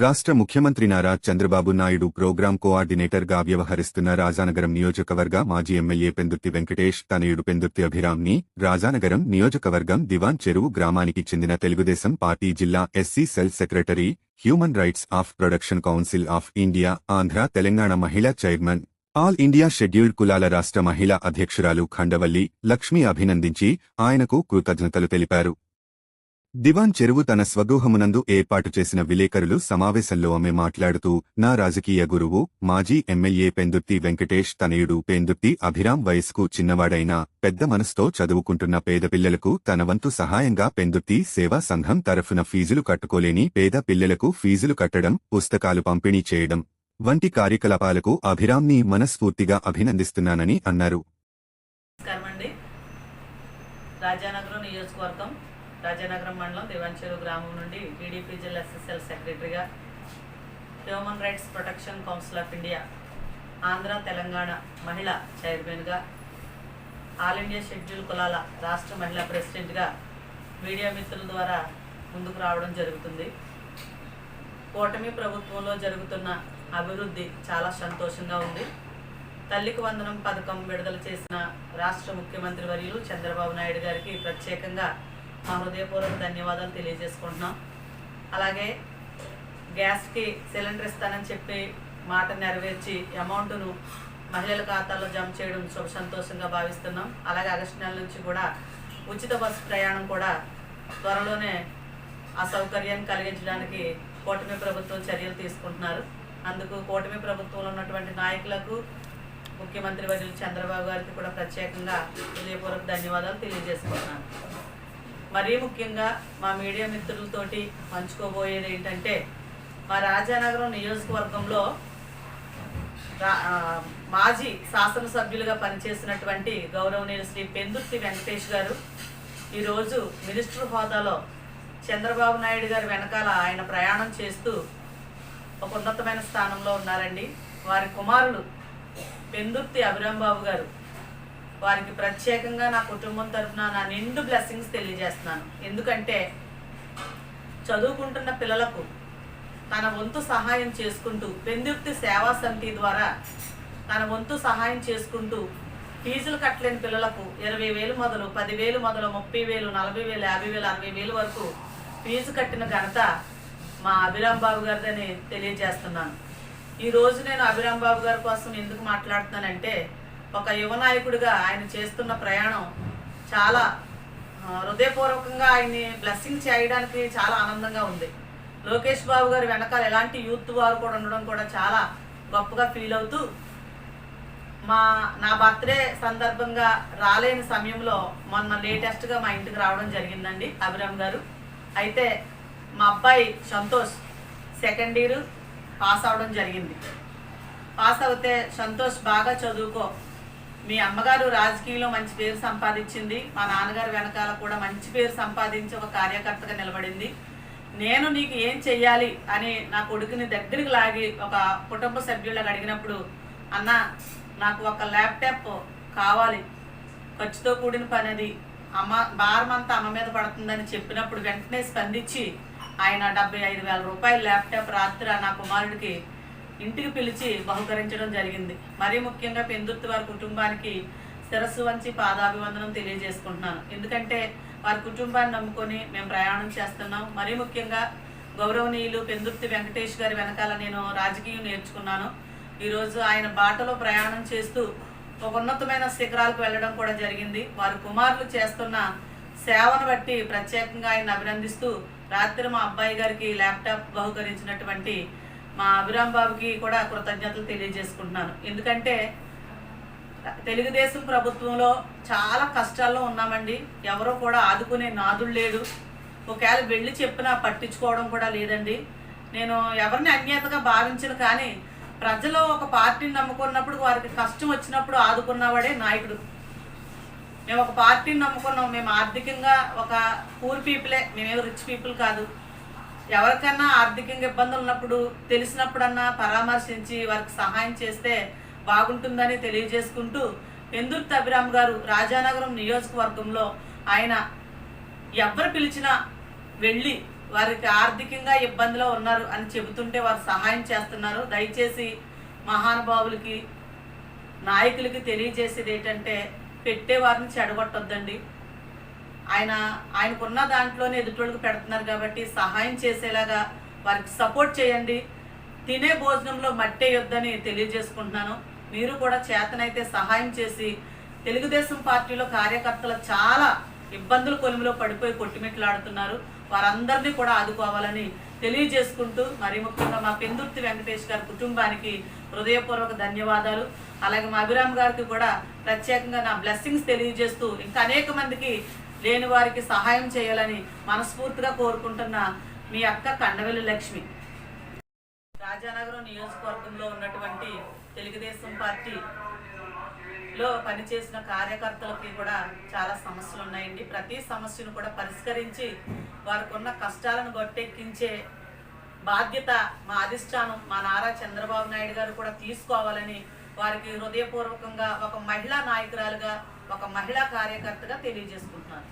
రాష్ట్ర ముఖ్యమంత్రి నారా చంద్రబాబు నాయుడు ప్రోగ్రాం కోఆర్డినేటర్గా వ్యవహరిస్తున్న రాజానగరం నియోజకవర్గ మాజీ ఎమ్మెల్యే పెందుర్తి వెంకటేష్ తనయుడు పెందుర్తి అభిరామ్ని రాజానగరం నియోజకవర్గం దివాన్ చెరువు గ్రామానికి చెందిన తెలుగుదేశం పార్టీ జిల్లా SC cell secretary human rights of production council of India Andhra Telangana మహిళా చైర్మన్ ఆల్ ఇండియా షెడ్యూల్డ్ కులాల రాష్ట్ర మహిళా అధ్యక్షురాలు ఖండవల్లి లక్ష్మి అభినందించి ఆయనకు కృతజ్ఞతలు తెలిపారు. దివాన్ చెరువు తన స్వగృహమునందు ఏర్పాటు చేసిన విలేకరులు సమావేశంలో ఆమె మాట్లాడుతూ నా రాజకీయ గురువు మాజీ ఎమ్మెల్యే పెందుర్తి వెంకటేష్ తనయుడు పెందుర్తి అభిరామ్ వయస్కు చిన్నవాడైనా పెద్ద మనసుతో చదువుకుంటున్న పేద పిల్లలకు తన వంతు సహాయంగా పెందుర్తి సేవా సంఘం తరఫున ఫీజులు కట్టుకోలేని పేద పిల్లలకు ఫీజులు కట్టడం పుస్తకాలు పంపిణీ చేయడం వంటి కార్యకలాపాలకు అభిరామ్ని మనస్ఫూర్తిగా అభినందిస్తున్నానని అన్నారు. రాజానగరం నియోజకవర్గం రాజానగరం మండలం దేవాంచెరు గ్రామం నుండి టీడీపీ జిల్లా ఎస్ఎస్ఎల్ సెక్రటరీగా human rights protection council of India Andhra Telangana మహిళా చైర్మన్గా ఆల్ ఇండియా షెడ్యూల్ కులాల రాష్ట్ర మహిళా ప్రెసిడెంట్గా మీడియా మిత్రుల ద్వారా ముందుకు రావడం జరుగుతుంది. కూటమి ప్రభుత్వంలో జరుగుతున్న అభివృద్ధి చాలా సంతోషంగా ఉంది. తల్లికి వందనం పథకం విడుదల చేసిన రాష్ట్ర ముఖ్యమంత్రి వర్యులు చంద్రబాబు నాయుడు గారికి ప్రత్యేకంగా మా హృదయపూర్వక ధన్యవాదాలు తెలియజేసుకుంటున్నాం. అలాగే గ్యాస్కి సిలిండర్ ఇస్తానని చెప్పి మాట నెరవేర్చి అమౌంట్ను మహిళల ఖాతాలో జమ చేయడం శుభ సంతోషంగా భావిస్తున్నాం. అలాగే ఆగస్టు నెల నుంచి కూడా ఉచిత బస్సు ప్రయాణం కూడా త్వరలోనే ఆ సౌకర్యాన్ని కలిగించడానికి కూటమి ప్రభుత్వం చర్యలు తీసుకుంటున్నారు. అందుకు కూటమి ప్రభుత్వంలో ఉన్నటువంటి నాయకులకు ముఖ్యమంత్రి వర్యులు చంద్రబాబు గారికి కూడా ప్రత్యేకంగా హృదయపూర్వక ధన్యవాదాలు తెలియజేసుకుంటున్నాను. మరీ ముఖ్యంగా మా మీడియా మిత్రులతోటి పంచుకోబోయేది ఏంటంటే మా రాజానగరం నియోజకవర్గంలో మాజీ శాసనసభ్యులుగా పనిచేసినటువంటి గౌరవనీయులు శ్రీ పెందుర్తి వెంకటేష్ గారు ఈరోజు మినిస్టర్ హోదాలో చంద్రబాబు నాయుడు గారి వెనకాల ఆయన ప్రయాణం చేస్తూ ఒక ఉన్నతమైన స్థానంలో ఉన్నారండి. వారి కుమారులు పెందుర్తి అభిరాంబాబు గారు. వారికి ప్రత్యేకంగా నా కుటుంబం తరఫున నా నిండు బ్లెస్సింగ్స్ తెలియజేస్తున్నాను. ఎందుకంటే చదువుకుంటున్న పిల్లలకు తన వంతు సహాయం చేసుకుంటూ పెందుర్తి సేవా సమితి ద్వారా తన వంతు సహాయం చేసుకుంటూ ఫీజులు కట్టలేని పిల్లలకు ఇరవై వేలు మొదలు పదివేలు మొదలు ముప్పై వేలు నలభై వేలు యాభై వేలు అరవై వేలు వరకు ఫీజు కట్టిన ఘనత మా అభిరామ్ బాబు గారిదని తెలియజేస్తున్నాను. ఈ రోజు నేను అభిరామ్ బాబు గారి కోసం ఎందుకు మాట్లాడుతున్నానంటే ఒక యువనాయకుడిగా ఆయన చేస్తున్న ప్రయాణం చాలా హృదయపూర్వకంగా ఆయన్ని బ్లెస్సింగ్ చేయడానికి చాలా ఆనందంగా ఉంది. లోకేష్ బాబు గారి వెనకాల ఎలాంటి యూత్ వారు కూడా ఉండడం కూడా చాలా గొప్పగా ఫీల్ అవుతూ మా నా బర్త్డే సందర్భంగా రాలేని సమయంలో మొన్న లేటెస్ట్గా మా ఇంటికి రావడం జరిగిందండి అభిరామ్ గారు. అయితే మా అబ్బాయి సంతోష్ సెకండ్ ఇయర్ పాస్ అవడం జరిగింది. పాస్ అవుతే సంతోష్ బాగా చదువుకో మీ అమ్మగారు రాజకీయంలో మంచి పేరు సంపాదించింది. మా నాన్నగారు వెనకాల కూడా మంచి పేరు సంపాదించి ఒక కార్యకర్తగా నిలబడింది. నేను నీకు ఏం చెయ్యాలి అని నా కొడుకుని దగ్గరికి లాగి ఒక కుటుంబ సభ్యులకు అడిగినప్పుడు అన్న నాకు ఒక ల్యాప్టాప్ కావాలి. ఖర్చుతో కూడిన పని అది అమ్మ భారం అంతా అమ్మ మీద పడుతుందని చెప్పినప్పుడు వెంటనే స్పందించి ఆయన డెబ్బై ఐదు వేల రూపాయల ల్యాప్టాప్ రాత్రి నా కుమారుడికి ఇంటికి పిలిచి బహుకరించడం జరిగింది. మరీ ముఖ్యంగా పెందుర్తి వారి కుటుంబానికి శిరస్సు వంచి పాదాభివందనం తెలియజేసుకుంటున్నాను. ఎందుకంటే వారి కుటుంబాన్ని నమ్ముకొని మేము ప్రయాణం చేస్తున్నాం. మరీ ముఖ్యంగా గౌరవనీయులు పెందుర్తి వెంకటేష్ గారి వెనకాల నేను రాజకీయం నేర్చుకున్నాను. ఈరోజు ఆయన బాటలో ప్రయాణం చేస్తూ ఒక ఉన్నతమైన శిఖరాలకు వెళ్ళడం కూడా జరిగింది. వారి కుమారులు చేస్తున్న సేవను బట్టి ప్రత్యేకంగా ఆయన అభినందిస్తూ రాత్రి మా అబ్బాయి గారికి ల్యాప్టాప్ బహుకరించినటువంటి మా అభిరామ్ బాబుకి కూడా కృతజ్ఞతలు తెలియజేసుకుంటున్నాను. ఎందుకంటే తెలుగుదేశం ప్రభుత్వంలో చాలా కష్టాల్లో ఉన్నామండి. ఎవరో కూడా ఆదుకునే నాదుడు లేడు. ఒకవేళ వెళ్ళి చెప్పినా పట్టించుకోవడం కూడా లేదండి. నేను ఎవరిని అన్యతగా భావించను కానీ ప్రజలు ఒక పార్టీని నమ్ముకున్నప్పుడు వారికి కష్టం వచ్చినప్పుడు ఆదుకున్నవాడే నాయకుడు. మేము ఒక పార్టీని నమ్ముకున్నాం. మేము ఆర్థికంగా ఒక పూర్ పీపులే. మేమేమో రిచ్ పీపుల్ కాదు. ఎవరికైనా ఆర్థికంగా ఇబ్బందులు ఉన్నప్పుడు తెలిసినప్పుడన్నా పరామర్శించి వారికి సహాయం చేస్తే బాగుంటుందని తెలియజేసుకుంటూ పెందుర్తి అభిరామ్ గారు రాజానగరం నియోజకవర్గంలో ఆయన ఎవరు పిలిచినా వెళ్ళి వారికి ఆర్థికంగా ఇబ్బందిలో ఉన్నారు అని చెబుతుంటే వారు సహాయం చేస్తున్నారు. దయచేసి మహానుభావులకి నాయకులకి తెలియజేసేది ఏంటంటే పెట్టేవారిని చెడగొట్టొద్దండి. ఆయన ఆయనకున్న దాంట్లోనే ఎదుటోళ్ళకి పెడుతున్నారు కాబట్టి సహాయం చేసేలాగా వారికి సపోర్ట్ చేయండి. తినే భోజనంలో మట్టేయొద్దని తెలియజేసుకుంటున్నాను. మీరు కూడా చేతనైతే సహాయం చేసి తెలుగుదేశం పార్టీలో కార్యకర్తలు చాలా ఇబ్బందుల కొలిమిలో పడిపోయి కొట్టుమిట్లాడుతున్నారు. వారందరినీ కూడా ఆదుకోవాలని తెలియజేసుకుంటూ మరి ముఖ్యంగా మా పెందుర్తి వెంకటేష్ గారి కుటుంబానికి హృదయపూర్వక ధన్యవాదాలు. అలాగే మా అభిరామ్ గారికి కూడా ప్రత్యేకంగా నా బ్లెస్సింగ్స్ తెలియజేస్తూ ఇంకా అనేక మందికి లేని వారికి సహాయం చేయాలని మనస్ఫూర్తిగా కోరుకుంటున్న మీ అక్క కండవెల్లి లక్ష్మి. రాజానగరం నియోజకవర్గంలో ఉన్నటువంటి తెలుగుదేశం పార్టీ లో పనిచేసిన కార్యకర్తలకి కూడా చాలా సమస్యలు ఉన్నాయండి. ప్రతి సమస్యను కూడా పరిష్కరించి వారికి ఉన్న కష్టాలను గట్టెక్కించే బాధ్యత మా అధిష్టానం మా నారా చంద్రబాబు నాయుడు గారు కూడా తీసుకోవాలని వారికి హృదయపూర్వకంగా ఒక మహిళా నాయకురాలుగా ఒక మహిళా కార్యకర్తగా తెలియజేసుకుంటున్నాను.